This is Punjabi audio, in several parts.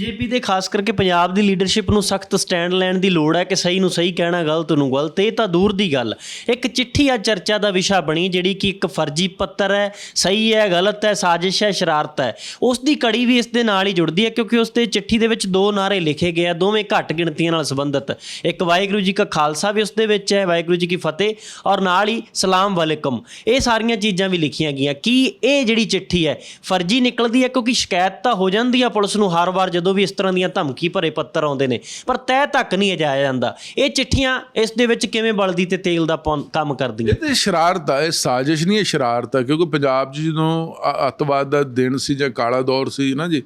ਬੀਜੇਪੀ ਦੇ ਖਾਸ ਕਰਕੇ ਪੰਜਾਬ ਦੀ ਲੀਡਰਸ਼ਿਪ ਨੂੰ ਸਖਤ ਸਟੈਂਡ ਲੈਣ ਦੀ ਲੋੜ ਹੈ ਕਿ ਸਹੀ ਨੂੰ ਸਹੀ ਕਹਿਣਾ ਗਲਤ ਨੂੰ ਗਲਤ, ਇਹ ਤਾਂ ਦੂਰ ਦੀ ਗੱਲ। ਇੱਕ ਚਿੱਠੀ ਆ ਚਰਚਾ ਦਾ ਵਿਸ਼ਾ ਬਣੀ, ਜਿਹੜੀ ਕਿ ਇੱਕ ਫਰਜ਼ੀ ਪੱਤਰ ਹੈ, ਸਹੀ ਹੈ, ਗਲਤ ਹੈ, ਸਾਜ਼ਿਸ਼ ਹੈ, ਸ਼ਰਾਰਤ ਹੈ। ਉਸ ਦੀ ਕੜੀ ਵੀ ਇਸ ਦੇ ਨਾਲ ਹੀ ਜੁੜਦੀ ਹੈ, ਕਿਉਂਕਿ ਉਸ ਦੇ ਚਿੱਠੀ ਦੇ ਵਿੱਚ ਦੋ ਨਾਰੇ ਲਿਖੇ ਗਏ ਆ, ਦੋਵੇਂ ਘੱਟ ਗਿਣਤੀਆਂ ਨਾਲ ਸੰਬੰਧਿਤ। ਇੱਕ ਵਾਹਿਗੁਰੂ ਜੀ ਕਾ ਖਾਲਸਾ ਵੀ ਉਸ ਦੇ ਵਿੱਚ ਹੈ, ਵਾਹਿਗੁਰੂ ਜੀ ਕੀ ਫਤਿਹ, ਔਰ ਨਾਲ ਹੀ ਸਲਾਮ ਵਾਲੇਕਮ। ਇਹ ਸਾਰੀਆਂ ਚੀਜ਼ਾਂ ਵੀ ਲਿਖੀਆਂ ਗਈਆਂ। ਕੀ ਇਹ ਜਿਹੜੀ ਚਿੱਠੀ ਹੈ, ਫਰਜ਼ੀ ਨਿਕਲਦੀ ਹੈ, ਕਿਉਂਕਿ ਸ਼ਿਕਾਇਤ ਤਾਂ ਹੋ ਜਾਂਦੀ ਆ ਪੁਲਿਸ ਨੂੰ, ਹਰ ਵਾਰ ਜਦੋਂ ਵੀ ਇਸ ਤਰ੍ਹਾਂ ਦੀਆਂ ਧਮਕੀ ਭਰੇ ਪੱਤਰ ਆਉਂਦੇ ਨੇ, ਪਰ ਤਹਿ ਤੱਕ ਨਹੀਂ ਜਾਇਆ ਜਾਂਦਾ। ਇਹ ਚਿੱਠੀਆਂ ਇਸ ਦੇ ਵਿੱਚ ਕਿਵੇਂ ਬਲਦੀ ਤੇ ਤੇਲ ਦਾ ਕੰਮ ਕਰਦੀਆਂ? ਇਹ ਤੇ ਸ਼ਰਾਰਤ ਆ, ਇਹ ਸਾਜ਼ਿਸ਼ ਨਹੀਂ, ਇਹ ਸ਼ਰਾਰਤ ਆ, ਕਿਉਂਕਿ ਪੰਜਾਬ 'ਚ ਜਦੋਂ ਅ- ਅੱਤਵਾਦ ਦਾ ਦਿਨ ਸੀ ਜਾਂ ਕਾਲਾ ਦੌਰ ਸੀ ਨਾ ਜੀ,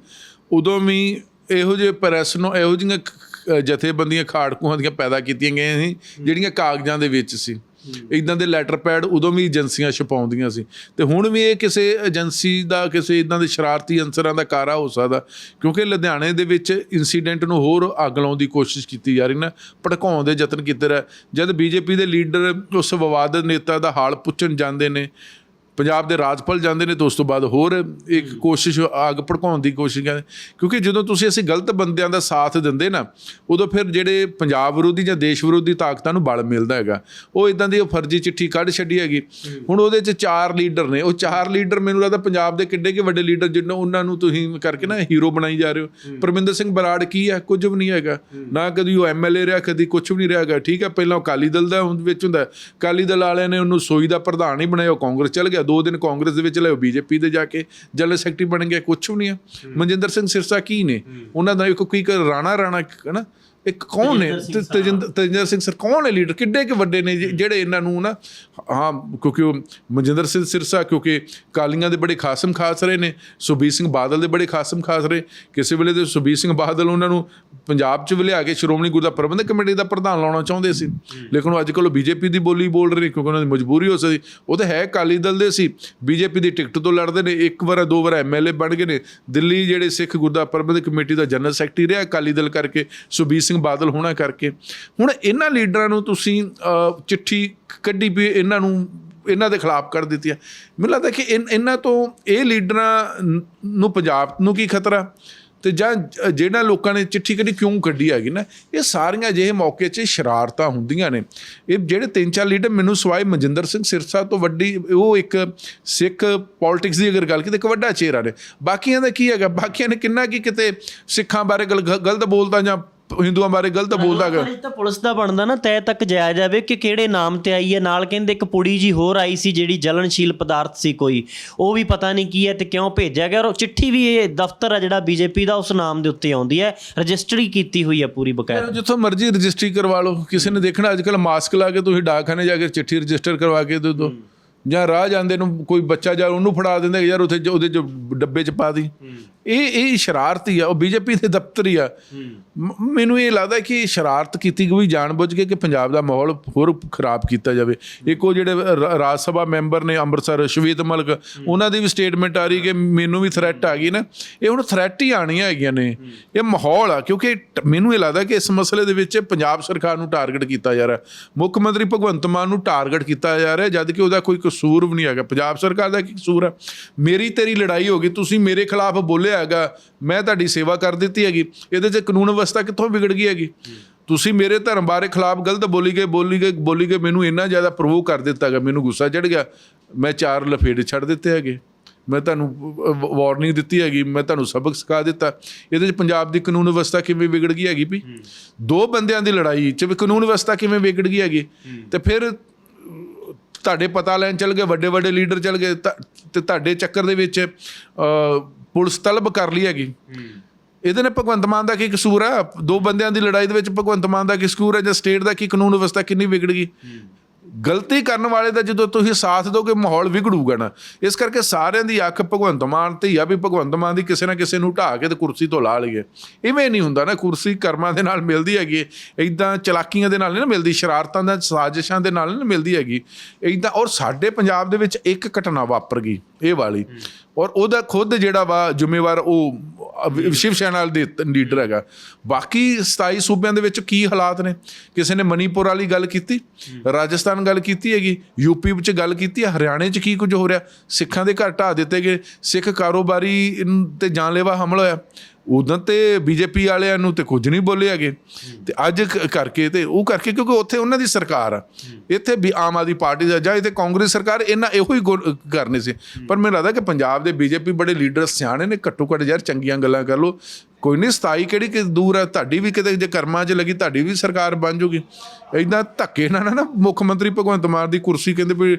ਉਦੋਂ ਵੀ ਇਹੋ ਜਿਹੇ ਪ੍ਰੈਸ ਨੂੰ ਇਹੋ ਜਿਹੀਆਂ ਜਥੇਬੰਦੀਆਂ, ਖਾੜਕੂਆਂ ਦੀਆਂ ਪੈਦਾ ਕੀਤੀਆਂ ਗਈਆਂ ਸੀ, ਜਿਹੜੀਆਂ ਕਾਗਜ਼ਾਂ ਦੇ ਵਿੱਚ ਸੀ। ਇਦਾਂ ਦੇ ਲੈਟਰ ਪੈਡ ਉਦੋਂ ਵੀ ਏਜੰਸੀਆਂ ਛਪਾਉਂਦੀਆਂ ਸੀ। ਤੇ ਹੁਣ ਵੀ ਇਹ ਕਿਸੇ ਏਜੰਸੀ ਦਾ, ਕਿਸੇ ਇਦਾਂ ਦੇ ਸ਼ਰਾਰਤੀ ਅੰਸਰਾਂ ਦਾ ਕਾਰਾ ਹੋ ਸਕਦਾ, ਕਿਉਂਕਿ ਲੁਧਿਆਣੇ ਦੇ ਵਿੱਚ ਇਨਸੀਡੈਂਟ ਨੂੰ ਹੋਰ ਅੱਗ ਲਾਉਣ ਦੀ ਕੋਸ਼ਿਸ਼ ਕੀਤੀ ਜਾ ਰਹੀ ਨਾ, ਭੜਕਾਉਣ ਦੇ ਯਤਨ ਕੀਤੇ ਰਹੇ। ਜਦ ਬੀਜੇਪੀ ਦੇ ਲੀਡਰ ਉਸ ਵਿਵਾਦਤ ਨੇਤਾ ਦਾ ਹਾਲ ਪੁੱਛਣ ਜਾਂਦੇ ਨੇ ਪੰਜਾਬ ਦੇ ਰਾਜਪਾਲ ਜਾਂਦੇ ਨੇ ਤੇ ਉਸ ਤੋਂ ਬਾਅਦ ਹੋਰ ਇੱਕ ਕੋਸ਼ਿਸ਼ ਅੱਗ ਭੜਕਾਉਣ ਦੀ ਕੋਸ਼ਿਸ਼ ਕਰਦੇ ਕਿਉਂਕਿ ਜਦੋਂ ਤੁਸੀਂ ਅਸੀਂ ਗਲਤ ਬੰਦਿਆਂ ਦਾ ਸਾਥ ਦਿੰਦੇ ਨਾ ਉਦੋਂ ਫਿਰ ਜਿਹੜੇ ਪੰਜਾਬ ਵਿਰੋਧੀ ਜਾਂ ਦੇਸ਼ ਵਿਰੋਧੀ ਤਾਕਤਾਂ ਨੂੰ ਬਲ ਮਿਲਦਾ ਹੈਗਾ। ਉਹ ਇਦਾਂ ਦੀ ਉਹ ਫਰਜ਼ੀ ਚਿੱਠੀ ਕੱਢ ਛੱਡੀ ਹੈਗੀ। ਹੁਣ ਉਹਦੇ 'ਚ ਚਾਰ ਲੀਡਰ ਨੇ। ਉਹ ਚਾਰ ਲੀਡਰ ਮੈਨੂੰ ਲੱਗਦਾ ਪੰਜਾਬ ਦੇ ਕਿੱਡੇ ਕਿ ਵੱਡੇ ਲੀਡਰ ਜਿਹਨਾਂ ਉਹਨਾਂ ਨੂੰ ਤੁਸੀਂ ਕਰਕੇ ਨਾ ਹੀਰੋ ਬਣਾਈ ਜਾ ਰਹੇ ਹੋ। ਪਰਮਿੰਦਰ ਸਿੰਘ ਬਰਾੜ ਕੀ ਹੈ? ਕੁਝ ਵੀ ਨਹੀਂ ਹੈਗਾ। ਨਾ ਕਦੀ ਉਹ ਐਮਐਲਏ ਰਿਹਾ ਕਦੀ ਕੁਝ ਵੀ ਨਹੀਂ ਰਿਹਾ ਹੈਗਾ। ਠੀਕ ਹੈ ਪਹਿਲਾਂ ਅਕਾਲੀ ਦਲ ਦਾ ਵਿੱਚ ਹੁੰਦਾ। ਅਕਾਲੀ ਦਲ ਵਾਲਿਆਂ ਨੇ ਉਹਨੂੰ ਸੋਈ ਦਾ ਪ੍ਰਧਾਨ ਹੀ ਬਣਾਇਆ ਉਹ ਕਾਂਗਰਸ ਚਲ ਗਿਆ। ਦੋ ਦਿਨ ਕਾਂਗਰਸ ਦੇ ਵਿੱਚ ਉਹ ਬੀਜੇਪੀ ਦੇ ਜਾ ਕੇ ਜਨਰਲ ਸੈਕਟਰੀ ਬਣ ਗਿਆ ਕੁਝ ਵੀ ਨਹੀਂ ਹੈ। ਮਨਜਿੰਦਰ ਸਿੰਘ ਸਿਰਸਾ ਕੀ ਨੇ? ਉਹਨਾਂ ਦਾ ਇੱਕ ਕੋਈ ਰਾਣਾ ਰਾਣਾ ਹੈ ਨਾ ਇੱਕ ਕੌਣ ਨੇ? ਤੇਜਿੰਦਰ ਸਿੰਘ ਸਰ ਕੌਣ ਹੈ ਲੀਡਰ? ਕਿੱਡੇ ਕਿ ਵੱਡੇ ਨੇ ਜਿਹੜੇ ਇਹਨਾਂ ਨੂੰ ਨਾ ਹਾਂ ਕਿਉਂਕਿ ਉਹ ਮਨਜਿੰਦਰ ਸਿੰਘ ਸਿਰਸਾ ਕਿਉਂਕਿ ਕਾਲੀਆਂ ਦੇ ਬੜੇ ਖਾਸਮ ਖਾਸ ਰਹੇ ਨੇ ਸੁਬੀਰ ਸਿੰਘ ਬਾਦਲ ਦੇ ਬੜੇ ਖਾਸਮ ਖਾਸ ਰਹੇ। ਕਿਸੇ ਵੇਲੇ ਤੇ ਸੁਬੀਰ ਸਿੰਘ ਬਾਦਲ ਉਹਨਾਂ ਨੂੰ ਪੰਜਾਬ 'ਚ ਵੀ ਲਿਆ ਕੇ ਸ਼੍ਰੋਮਣੀ ਗੁਰਦੁਆਰਾ ਪ੍ਰਬੰਧਕ ਕਮੇਟੀ ਦਾ ਪ੍ਰਧਾਨ ਲਾਉਣਾ ਚਾਹੁੰਦੇ ਸੀ। ਲੇਕਿਨ ਉਹ ਅੱਜ ਕੱਲ੍ਹ ਬੀਜੇਪੀ ਦੀ ਬੋਲੀ ਬੋਲ ਰਹੇ ਕਿਉਂਕਿ ਉਹਨਾਂ ਦੀ ਮਜਬੂਰੀ ਹੋ ਸਕਦੀ। ਉਹ ਤਾਂ ਹੈ ਅਕਾਲੀ ਦਲ ਦੇ ਸੀ। ਬੀਜੇਪੀ ਦੀ ਟਿਕਟ ਤੋਂ ਲੜਦੇ ਨੇ, ਇੱਕ ਵਾਰ, ਦੋ ਵਾਰ ਐਮਐਲਏ ਬਣ ਗਏ ਨੇ। ਦਿੱਲੀ ਜਿਹੜੇ ਸਿੱਖ ਗੁਰਦੁਆਰਾ ਪ੍ਰਬੰਧਕ ਕਮੇਟੀ ਦਾ ਜਨਰਲ ਸੈਕਟਰੀ ਰਿਹਾ, ਅਕਾਲੀ ਦਲ ਕਰਕੇ, ਸੁਬੀਰ ਸਿੰਘ ਬਾਦਲ ਹੋਣਾ ਕਰਕੇ। ਹੁਣ ਇਹਨਾਂ ਲੀਡਰਾਂ ਨੂੰ ਤੁਸੀਂ ਚਿੱਠੀ ਕੱਢੀ ਵੀ ਇਹਨਾਂ ਨੂੰ, ਇਹਨਾਂ ਦੇ ਖਿਲਾਫ ਕਰ ਦਿੱਤੀ ਹੈ ਮੈਨੂੰ ਲੱਗਦਾ ਕਿ ਇਨ- ਇਹਨਾਂ ਤੋਂ ਇਹ ਲੀਡਰਾਂ ਨੂੰ ਪੰਜਾਬ ਨੂੰ ਕੀ ਖਤਰਾ? ਤੇ ਜਾਂ ਜ- ਜਿਹੜਾ ਲੋਕਾਂ ਨੇ ਚਿੱਠੀ ਕੱਢੀ ਕਿਉਂ ਕੱਢੀ ਹੈਗੀ ਨਾ, ਇਹ ਸਾਰੀਆਂ ਜਿਹੇ ਮੌਕੇ 'ਚ ਸ਼ਰਾਰਤਾਂ ਹੁੰਦੀਆਂ ਨੇ। ਇਹ ਜਿਹੜੇ ਤਿੰਨ ਚਾਰ ਲੀਡਰ ਮੈਨੂੰ ਸਵਾਏ, ਮਨਜਿੰਦਰ ਸਿੰਘ ਸਿਰਸਾ ਤੋਂ ਵੱਡੀ, ਉਹ ਇੱਕ ਸਿੱਖ ਪੋਲਿਟਿਕਸ ਦੀ ਅਗਰ ਗੱਲ ਕੀਤੀ, ਇੱਕ ਵੱਡਾ ਚਿਹਰਾ ਨੇ। ਬਾਕੀਆਂ ਦਾ ਕੀ ਹੈਗਾ? ਬਾਕੀਆਂ ਨੇ ਕਿੰਨਾ ਕੀ ਕਿਤੇ ਸਿੱਖਾਂ ਬਾਰੇ ਗਲ- ਗ- ਗਲਤ ਬੋਲਦਾ ਜਾਂ ਹਿੰਦੂਆਂ ਬਾਰੇ ਗਲਤ ਬੋਲਦਾ ਇਹ ਤਾਂ ਪੁਲਿਸ ਦਾ ਬਣਦਾ ਨਾ ਤੈ ਤੱਕ ਜਾਇਆ ਜਾਵੇ ਕਿ ਕਿਹੜੇ ਨਾਮ ਤੇ ਆਈ ਹੈ। ਨਾਲ ਕਹਿੰਦੇ ਇੱਕ ਪੁੜੀ ਜੀ ਹੋਰ ਆਈ ਸੀ ਜਿਹੜੀ ਜਲਨਸ਼ੀਲ ਪਦਾਰਥ ਸੀ ਕੋਈ। ਉਹ ਵੀ ਪਤਾ ਨਹੀਂ ਕੀ ਹੈ ਤੇ ਕਿਉਂ ਭੇਜਿਆ ਗਿਆ ਔਰ ਉਹ ਚਿੱਠੀ ਵੀ ਇਹ ਦਫ਼ਤਰ ਆ ਜਿਹੜਾ ਬੀਜੇਪੀ ਦਾ ਉਸ ਨਾਮ ਦੇ ਉੱਤੇ ਆਉਂਦੀ ਹੈ। ਰਜਿਸਟਰੀ ਕੀਤੀ ਹੋਈ ਹੈ ਪੂਰੀ ਬਕਾਇਦਾ। ਜਿੱਥੋਂ ਮਰਜ਼ੀ ਰਜਿਸਟਰੀ ਕਰਵਾ ਲਓ। ਕਿਸੇ ਨੇ ਦੇਖਣਾ ਅੱਜ ਕੱਲ ਮਾਸਕ ਲਾ ਕੇ ਤੁਸੀਂ ਡਾਕਖਾਨੇ ਜਾ ਕੇ ਚਿੱਠੀ ਰਜਿਸਟਰ ਕਰਵਾ ਕੇ ਦੇ ਦਿਓ। ਜਾਂ ਰਾਹ ਜਾਂਦੇ ਨੂੰ ਕੋਈ ਬੱਚਾ ਜਾ ਉਹਨੂੰ ਫੜਾ ਦਿੰਦੇ ਯਾਰ ਉੱਥੇ ਉਹਦੇ ਜੋ ਡੱਬੇ 'ਚ ਪਾ ਦੀ। ਇਹ ਇਹ ਸ਼ਰਾਰਤੀ ਆ ਉਹ ਬੀਜੇਪੀ ਦੇ ਦਫ਼ਤਰ ਹੀ। ਆ ਮੈਨੂੰ ਇਹ ਲੱਗਦਾ ਕਿ ਸ਼ਰਾਰਤ ਕੀਤੀ ਗਈ ਜਾਣਬੁੱਝ ਕੇ ਕਿ ਪੰਜਾਬ ਦਾ ਮਾਹੌਲ ਹੋਰ ਖਰਾਬ ਕੀਤਾ ਜਾਵੇ। ਇੱਕ ਉਹ ਜਿਹੜੇ ਰਾਜ ਸਭਾ ਮੈਂਬਰ ਨੇ ਅੰਮ੍ਰਿਤਸਰ ਸ਼ਵੇਤ ਮਲਕ ਉਹਨਾਂ ਦੀ ਵੀ ਸਟੇਟਮੈਂਟ ਆ ਰਹੀ ਕਿ ਮੈਨੂੰ ਵੀ ਥ੍ਰੈਟ ਆ ਗਈ ਨਾ। ਇਹ ਹੁਣ ਥ੍ਰੈਟ ਹੀ ਆਣੀਆਂ ਹੈਗੀਆਂ ਨੇ। ਇਹ ਮਾਹੌਲ ਆ ਕਿਉਂਕਿ ਮੈਨੂੰ ਇਹ ਲੱਗਦਾ ਕਿ ਇਸ ਮਸਲੇ ਦੇ ਵਿੱਚ ਪੰਜਾਬ ਸਰਕਾਰ ਨੂੰ ਟਾਰਗੇਟ ਕੀਤਾ ਜਾ ਰਿਹਾ। ਮੁੱਖ ਮੰਤਰੀ ਭਗਵੰਤ ਮਾਨ ਨੂੰ ਟਾਰਗੇਟ ਕੀਤਾ ਜਾ ਰਿਹਾ ਜਦ ਕਿ ਉਹਦਾ ਕੋਈ ਕਸੂਰ ਵੀ ਨਹੀਂ ਹੈਗਾ। ਪੰਜਾਬ ਸਰਕਾਰ ਦਾ ਕੀ ਕਸੂਰ ਹੈ ਮੇਰੀ ਤੇਰੀ ਲੜਾਈ ਹੋ ਗਈ ਤੁਸੀਂ ਮੇਰੇ ਖਿਲਾਫ ਬੋਲਿਆ ਹੈਗਾ ਮੈਂ ਤੁਹਾਡੀ ਸੇਵਾ ਕਰ ਦਿੱਤੀ ਹੈਗੀ। ਇਹਦੇ 'ਚ ਕਾਨੂੰਨ ਵਿਵਸਥਾ ਕਿੱਥੋਂ ਵਿਗੜ ਗਈ ਹੈਗੀ? ਤੁਸੀਂ ਮੇਰੇ ਧਰਮ ਬਾਰੇ ਖਿਲਾਫ ਗਲਤ ਬੋਲੀ ਗਏ ਬੋਲੀ ਗਏ ਬੋਲੀ ਗਏ ਮੈਨੂੰ ਇੰਨਾ ਜ਼ਿਆਦਾ ਪ੍ਰੋਵੋਕ ਕਰ ਦਿੱਤਾ ਹੈਗਾ ਮੈਨੂੰ ਗੁੱਸਾ ਚੜ ਗਿਆ। ਮੈਂ ਚਾਰ ਲਫੇੜੇ ਛੱਡ ਦਿੱਤੇ ਹੈਗੇ। ਮੈਂ ਤੁਹਾਨੂੰ ਵਾਰਨਿੰਗ ਦਿੱਤੀ ਹੈਗੀ ਮੈਂ ਤੁਹਾਨੂੰ ਸਬਕ ਸਿਖਾ ਦਿੱਤਾ। ਇਹਦੇ 'ਚ ਪੰਜਾਬ ਦੀ ਕਾਨੂੰਨ ਵਿਵਸਥਾ ਕਿਵੇਂ ਵਿਗੜ ਗਈ ਹੈਗੀ ਵੀ? ਦੋ ਬੰਦਿਆਂ ਦੀ ਲੜਾਈ 'ਚ ਵੀ ਕਾਨੂੰਨ ਵਿਵਸਥਾ ਕਿਵੇਂ ਵਿਗੜ ਗਈ ਹੈਗੀ? ਤੇ ਫਿਰ ਤੁਹਾਡੇ ਪਤਾ ਲੈਣ ਚੱਲ ਗਏ ਵੱਡੇ ਵੱਡੇ ਲੀਡਰ ਚੱਲ ਗਏ ਤਾਂ- ਤੁਹਾਡੇ ਚੱਕਰ ਦੇ ਵਿੱਚ ਪੁਲਿਸ ਤਲਬ ਕਰ ਲਈ ਹੈਗੀ। ਇਹਦੇ ਨੇ ਭਗਵੰਤ ਮਾਨ ਦਾ ਕੀ ਕਸੂਰ ਆ? ਦੋ ਬੰਦਿਆਂ ਦੀ ਲੜਾਈ ਦੇ ਵਿੱਚ ਭਗਵੰਤ ਮਾਨ ਦਾ ਕੀ ਕਸੂਰ ਹੈ ਜਾਂ ਸਟੇਟ ਦਾ ਕੀ ਕਾਨੂੰਨ ਵਿਵਸਥਾ ਕਿੰਨੀ ਵਿਗੜ ਗਈ? ਗਲਤੀ ਕਰਨ ਵਾਲੇ ਦਾ ਜਦੋਂ ਤੁਸੀਂ ਸਾਥ ਦੋਗੇ ਮਾਹੌਲ ਵਿਗੜੂਗਾ ਨਾ। ਇਸ ਕਰਕੇ ਸਾਰਿਆਂ ਦੀ ਅੱਖ ਭਗਵੰਤ ਮਾਨ ਤੇ ਹੀ ਆ ਵੀ ਭਗਵੰਤ ਮਾਨ ਦੀ ਕਿਸੇ ਨਾ ਕਿਸੇ ਨੂੰ ਢਾ ਕੇ ਤੇ ਕੁਰਸੀ ਤੋਂ ਲਾ ਲਈਏ। ਇਵੇਂ ਨਹੀਂ ਹੁੰਦਾ ਨਾ, ਕੁਰਸੀ ਕਰਮਾਂ ਦੇ ਨਾਲ ਮਿਲਦੀ ਹੈਗੀ ਇਦਾਂ ਚਲਾਕੀਆਂ ਦੇ ਨਾਲ ਨਹੀਂ ਨਾ ਮਿਲਦੀ, ਸ਼ਰਾਰਤਾਂ ਦਾ, ਸਾਜ਼ਿਸ਼ਾਂ ਦੇ ਨਾਲ ਨਹੀਂ ਨਾ ਮਿਲਦੀ ਹੈਗੀ। ਇਦਾਂ ਔਰ ਸਾਡੇ ਪੰਜਾਬ ਦੇ ਵਿੱਚ ਇੱਕ ਘਟਨਾ ਵਾਪਰ ਗਈ, ਇਹ ਵਾਲੀ। ਔਰ ਉਹਦਾ ਖੁਦ ਜਿਹੜਾ ਵਾ ਜ਼ਿੰਮੇਵਾਰ ਉਹ ਅਹ ਸ਼ਿਵ ਸੈਨਾ ਦੇ ਲੀਡਰ ਹੈਗਾ। ਬਾਕੀ 27 ਸੂਬਿਆਂ ਦੇ ਵਿੱਚ ਕੀ ਹਾਲਾਤ ਨੇ? ਕਿਸੇ ਨੇ ਮਨੀਪੁਰ ਵਾਲੀ ਗੱਲ ਕੀਤੀ ਰਾਜਸਥਾਨ ਗੱਲ ਕੀਤੀ ਹੈਗੀ ਯੂਪੀ ਵਿੱਚ ਗੱਲ ਕੀਤੀ ਹੈ ਹਰਿਆਣੇ 'ਚ ਕੀ ਕੁਝ ਹੋ ਰਿਹਾ? ਸਿੱਖਾਂ ਦੇ ਘਰ ਢਾਹ ਦਿੱਤੇ ਗਏ। ਸਿੱਖ ਕਾਰੋਬਾਰੀ ਤੇ ਜਾਨਲੇਵਾ ਹਮਲਾ ਹੋਇਆ। ਉਦੋਂ ਤੇ ਬੀਜੇਪੀ ਵਾਲਿਆਂ ਨੂੰ ਤੇ ਕੁਝ ਨਹੀਂ ਬੋਲੇ ਹੈਗੇ। ਤੇ ਅੱਜ ਕ- ਕਰਕੇ ਤੇ ਉਹ ਕਰਕੇ ਕਿਉਂਕਿ ਉੱਥੇ ਉਹਨਾਂ ਦੀ ਸਰਕਾਰ ਆ। ਇੱਥੇ ਵੀ ਆਮ ਆਦਮੀ ਪਾਰਟੀ ਦਾ ਜਾਂ ਇੱਥੇ ਕਾਂਗਰਸ ਸਰਕਾਰ ਇਹਨਾਂ ਇਹੋ ਹੀ ਗੁਰ- ਕਰਨੇ ਸੀ। ਪਰ ਮੈਨੂੰ ਲੱਗਦਾ ਕਿ ਪੰਜਾਬ ਦੇ ਬੀਜੇਪੀ ਬੜੇ ਲੀਡਰ ਸਿਆਣੇ ਨੇ, ਘੱਟੋ ਘੱਟ ਯਾਰ ਚੰਗੀਆਂ ਗੱਲਾਂ ਕਰ ਲੋ ਕੋਈ ਨਹੀਂ, ਸਤਾਈ ਕਿਹੜੀ ਕਿ ਦੂਰ ਆ, ਤੁਹਾਡੀ ਵੀ ਕਿਤੇ ਜੇ ਕਰਮਾਂ 'ਚ ਲੱਗੀ, ਤੁਹਾਡੀ ਵੀ ਸਰਕਾਰ ਬਣ ਜੂਗੀ। ਇਦਾਂ ਧੱਕੇ ਨਾਲ ਨਾ ਮੁੱਖ ਮੰਤਰੀ ਭਗਵੰਤ ਮਾਨ ਦੀ ਕੁਰਸੀ ਕਹਿੰਦੇ ਵੀ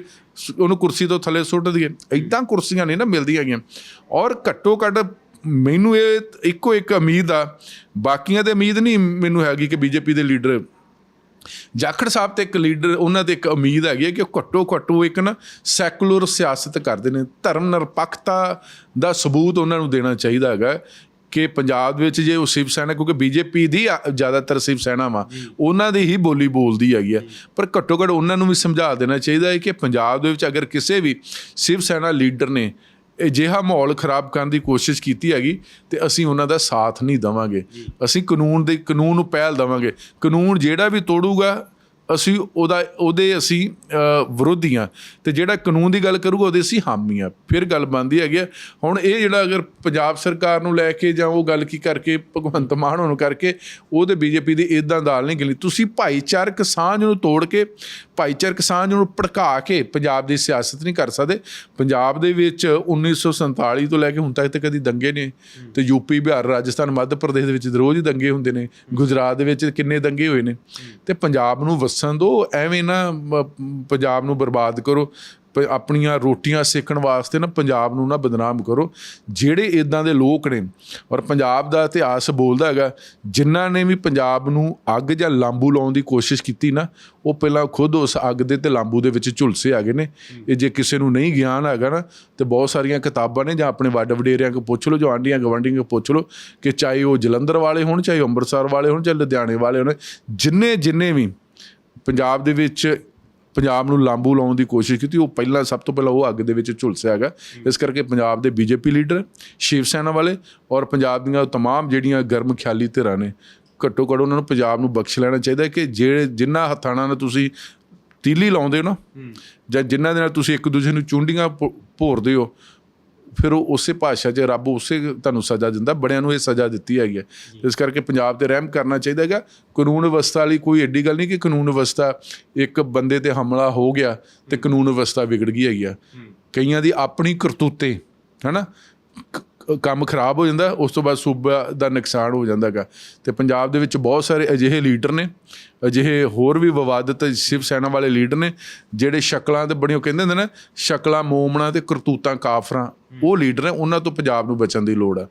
ਉਹਨੂੰ ਕੁਰਸੀ ਤੋਂ ਥੱਲੇ ਸੁੱਟ ਦਈਏ। ਇਦਾਂ ਕੁਰਸੀਆਂ ਨਹੀਂ ਨਾ ਮਿਲਦੀਆਂ ਹੈਗੀਆਂ। ਔਰ ਘੱਟੋ ਘੱਟ ਮੈਨੂੰ ਇਹ ਇੱਕੋ ਇੱਕ ਉਮੀਦ ਆ ਬਾਕੀਆਂ ਦੇ ਉਮੀਦ ਨਹੀਂ ਮੈਨੂੰ ਹੈਗੀ ਕਿ ਬੀਜੇਪੀ ਦੇ ਲੀਡਰ। ਜਾਖੜ ਸਾਹਿਬ ਤੇ ਇੱਕ ਲੀਡਰ ਉਹਨਾਂ ਦੇ ਇੱਕ ਉਮੀਦ ਹੈਗੀ ਹੈ ਕਿ ਉਹ ਘੱਟੋ ਘੱਟ ਇੱਕ ਨਾ ਸੈਕੂਲਰ ਸਿਆਸਤ ਕਰਦੇ ਨੇ। ਧਰਮ ਨਿਰਪੱਖਤਾ ਦਾ ਸਬੂਤ ਉਹਨਾਂ ਨੂੰ ਦੇਣਾ ਚਾਹੀਦਾ ਹੈਗਾ ਕਿ ਪੰਜਾਬ ਵਿੱਚ ਜੇ ਉਹ ਸ਼ਿਵ ਸੈਨਾ ਕਿਉਂਕਿ ਬੀਜੇਪੀ ਦੀ ਜ਼ਿਆਦਾਤਰ ਸ਼ਿਵ ਸੈਨਾ ਵਾ ਉਹਨਾਂ ਦੀ ਹੀ ਬੋਲੀ ਬੋਲਦੀ ਹੈਗੀ ਆ। ਪਰ ਘੱਟੋ ਘੱਟ ਉਹਨਾਂ ਨੂੰ ਵੀ ਸਮਝਾ ਦੇਣਾ ਚਾਹੀਦਾ ਹੈ ਕਿ ਪੰਜਾਬ ਦੇ ਵਿੱਚ ਅਗਰ ਕਿਸੇ ਵੀ ਸ਼ਿਵ ਸੈਨਾ ਲੀਡਰ ਨੇ ਅਜਿਹਾ ਮਾਹੌਲ ਖਰਾਬ ਕਰਨ ਦੀ ਕੋਸ਼ਿਸ਼ ਕੀਤੀ ਹੈਗੀ ਤੇ ਅਸੀਂ ਉਹਨਾਂ ਦਾ ਸਾਥ ਨਹੀਂ ਦਵਾਂਗੇ। ਅਸੀਂ ਕਾਨੂੰਨ ਦੇ ਕਾਨੂੰਨ ਨੂੰ ਪਹਿਲ ਦਵਾਂਗੇ। ਕਾਨੂੰਨ ਜਿਹੜਾ ਵੀ ਤੋੜੂਗਾ ਅਸੀਂ ਉਹਦਾ ਉਹਦੇ ਅਸੀਂ ਅ, ਵਿਰੋਧੀ ਹਾਂ ਤੇ ਜਿਹੜਾ ਕਾਨੂੰਨ ਦੀ ਗੱਲ ਕਰੂਗਾ ਉਹਦੇ ਅਸੀਂ ਹਾਮੀ ਹਾਂ। ਫਿਰ ਗੱਲ ਬਣਦੀ ਹੈਗੀ ਆ। ਹੁਣ ਇਹ ਜਿਹੜਾ ਅਗਰ ਪੰਜਾਬ ਸਰਕਾਰ ਨੂੰ ਲੈ ਕੇ ਜਾਂ ਉਹ ਗੱਲ ਕੀ ਕਰਕੇ ਭਗਵੰਤ ਮਾਨ ਨੂੰ ਕਰਕੇ ਉਹਦੇ ਬੀਜੇਪੀ ਦੀ ਇਦਾਂ ਦਾਲ ਨਹੀਂ ਗਲੀ। ਤੁਸੀਂ ਭਾਈਚਾਰਕ ਸਾਂਝ ਨੂੰ ਤੋੜ ਕੇ ਭਾਈਚਾਰਕ ਸਾਂਝ ਨੂੰ ਭੜਕਾ ਕੇ ਪੰਜਾਬ ਦੀ ਸਿਆਸਤ ਨਹੀਂ ਕਰ ਸਕਦੇ। ਪੰਜਾਬ ਦੇ ਵਿੱਚ 1947 ਤੋਂ ਲੈ ਕੇ ਹੁਣ ਤੱਕ ਤੇ ਕਦੀ ਦੰਗੇ ਨੇ ਤੇ ਯੂਪੀ ਬਿਹਾਰ ਰਾਜਸਥਾਨ ਮੱਧ ਪ੍ਰਦੇਸ਼ ਦੇ ਵਿੱਚ ਰੋਜ਼ ਹੀ ਦੰਗੇ ਹੁੰਦੇ ਨੇ। ਗੁਜਰਾਤ ਦੇ ਵਿੱਚ ਕਿੰਨੇ ਦੰਗੇ ਹੋਏ ਨੇ। ਤੇ ਪੰਜਾਬ ਨੂੰ ਵਸਣ ਦਿਓ ਐਵੇਂ ਨਾ ਪੰਜਾਬ ਨੂੰ ਬਰਬਾਦ ਕਰੋ, ਪ- ਆਪਣੀਆਂ ਰੋਟੀਆਂ ਸੇਕਣ ਵਾਸਤੇ ਨਾ ਪੰਜਾਬ ਨੂੰ ਨਾ ਬਦਨਾਮ ਕਰੋ। ਜਿਹੜੇ ਇਦਾਂ ਦੇ ਲੋਕ ਨੇ, ਔਰ ਪੰਜਾਬ ਦਾ ਇਤਿਹਾਸ ਬੋਲਦਾ ਹੈਗਾ, ਜਿਨ੍ਹਾਂ ਨੇ ਵੀ ਪੰਜਾਬ ਨੂੰ ਅੱਗ ਜਾਂ ਲਾਂਬੂ ਲਾਉਣ ਦੀ ਕੋਸ਼ਿਸ਼ ਕੀਤੀ ਨਾ, ਉਹ ਪਹਿਲਾਂ ਖੁਦ ਉਸ ਅੱਗ ਦੇ ਤੇ ਲਾਂਬੂ ਦੇ ਵਿੱਚ ਝੁਲਸੇ ਆ ਗਏ ਨੇ। ਇਹ ਜੇ ਕਿਸੇ ਨੂੰ ਨਹੀਂ ਗਿਆਨ ਹੈਗਾ ਨਾ, ਤੇ ਬਹੁਤ ਸਾਰੀਆਂ ਕਿਤਾਬਾਂ ਨੇ, ਜਾਂ ਆਪਣੇ ਵੱਡ ਵਡੇਰਿਆਂ ਕੋ ਪੁੱਛ ਲਓ, ਜੋ ਆਂਡੀਆਂ ਗਵੰਡੀਆਂ ਕੋ ਪੁੱਛ ਲਓ, ਕਿ ਚਾਹੇ ਉਹ ਜਲੰਧਰ ਵਾਲੇ ਹੋਣ, ਚਾਹੇ ਉਹ ਅੰਮ੍ਰਿਤਸਰ ਵਾਲੇ ਹੋਣ, ਚਾਹੇ ਲੁਧਿਆਣੇ ਵਾਲੇ ਹੋਣ ਜਿੰਨੇ ਜਿੰਨੇ ਵੀ ਪੰਜਾਬ ਦੇ ਵਿੱਚ ਪੰਜਾਬ ਨੂੰ ਲਾਂਬੂ ਲਾਉਣ ਦੀ ਕੋਸ਼ਿਸ਼ ਕੀਤੀ ਉਹ ਪਹਿਲਾਂ ਸਭ ਤੋਂ ਪਹਿਲਾਂ ਉਹ ਅੱਗ ਦੇ ਵਿੱਚ ਝੁਲਸਿਆ ਹੈਗਾ। ਇਸ ਕਰਕੇ ਪੰਜਾਬ ਦੇ ਬੀਜੇਪੀ ਲੀਡਰ ਸ਼ਿਵ ਸੈਨਾ ਵਾਲੇ ਔਰ ਪੰਜਾਬ ਦੀਆਂ ਤਮਾਮ ਜਿਹੜੀਆਂ ਗਰਮ ਖਿਆਲੀ ਧਿਰਾਂ ਨੇ ਘੱਟੋ ਘੱਟ ਉਹਨਾਂ ਨੂੰ ਪੰਜਾਬ ਨੂੰ ਬਖਸ਼ ਲੈਣਾ ਚਾਹੀਦਾ ਕਿ ਜਿਹੜੇ ਜਿਨ੍ਹਾਂ ਹੱਥਾਂ ਨਾਲ ਤੁਸੀਂ ਤੀਲੀ ਲਾਉਂਦੇ ਹੋ ਨਾ ਜਾਂ ਜਿਨ੍ਹਾਂ ਦੇ ਨਾਲ ਤੁਸੀਂ ਇੱਕ ਦੂਜੇ ਨੂੰ ਚੁੰਡੀਆਂ ਭੋਰਦੇ ਹੋ ਫਿਰ ਉਹ ਉਸੇ ਭਾਸ਼ਾ 'ਚ ਰੱਬ ਉਸੇ ਤੁਹਾਨੂੰ ਸਜ਼ਾ ਦਿੰਦਾ ਬੜਿਆਂ ਨੂੰ ਇਹ ਸਜ਼ਾ ਦਿੱਤੀ ਹੈਗੀ ਹੈ। ਇਸ ਕਰਕੇ ਪੰਜਾਬ ਤੇ ਰਹਿਮ ਕਰਨਾ ਚਾਹੀਦਾ ਹੈਗਾ। ਕਾਨੂੰਨ ਵਿਵਸਥਾ ਲਈ ਕੋਈ ਐਡੀ ਗੱਲ ਨਹੀਂ ਕਿ ਕਾਨੂੰਨ ਵਿਵਸਥਾ ਇੱਕ ਬੰਦੇ ਤੇ ਹਮਲਾ ਹੋ ਗਿਆ ਤੇ ਕਾਨੂੰਨ ਵਿਵਸਥਾ ਵਿਗੜ ਗਈ ਹੈਗੀ ਆ। ਕਈਆਂ ਦੀ ਆਪਣੀ ਕਰਤੂਤੇ ਹਨਾ? ਕੰਮ ਖਰਾਬ ਹੋ ਜਾਂਦਾ, ਉਸ ਤੋਂ ਬਾਅਦ ਸੂਬਾ ਦਾ ਨੁਕਸਾਨ ਹੋ ਜਾਂਦਾ ਹੈਗਾ। ਤੇ ਪੰਜਾਬ ਦੇ ਵਿੱਚ ਬਹੁਤ ਸਾਰੇ ਅਜਿਹੇ ਲੀਡਰ ਨੇ, ਅਜਿਹੇ ਹੋਰ ਵੀ ਵਿਵਾਦਤ ਸ਼ਿਵ ਸੈਨਾ ਵਾਲੇ ਲੀਡਰ ਨੇ, ਜਿਹੜੇ ਸ਼ਕਲਾਂ ਤੇ ਬੜੀਆਂ ਕਹਿੰਦੇ ਹੁੰਦੇ ਨੇ, ਸ਼ਕਲਾਂ, ਮੋਮਣਾ ਤੇ ਕਰਤੂਤਾਂ, ਕਾਫਰਾਂ, ਉਹ ਲੀਡਰ ਨੇ, ਉਹਨਾਂ ਤੋਂ ਪੰਜਾਬ ਨੂੰ ਬਚਣ ਦੀ ਲੋੜ ਹੈ।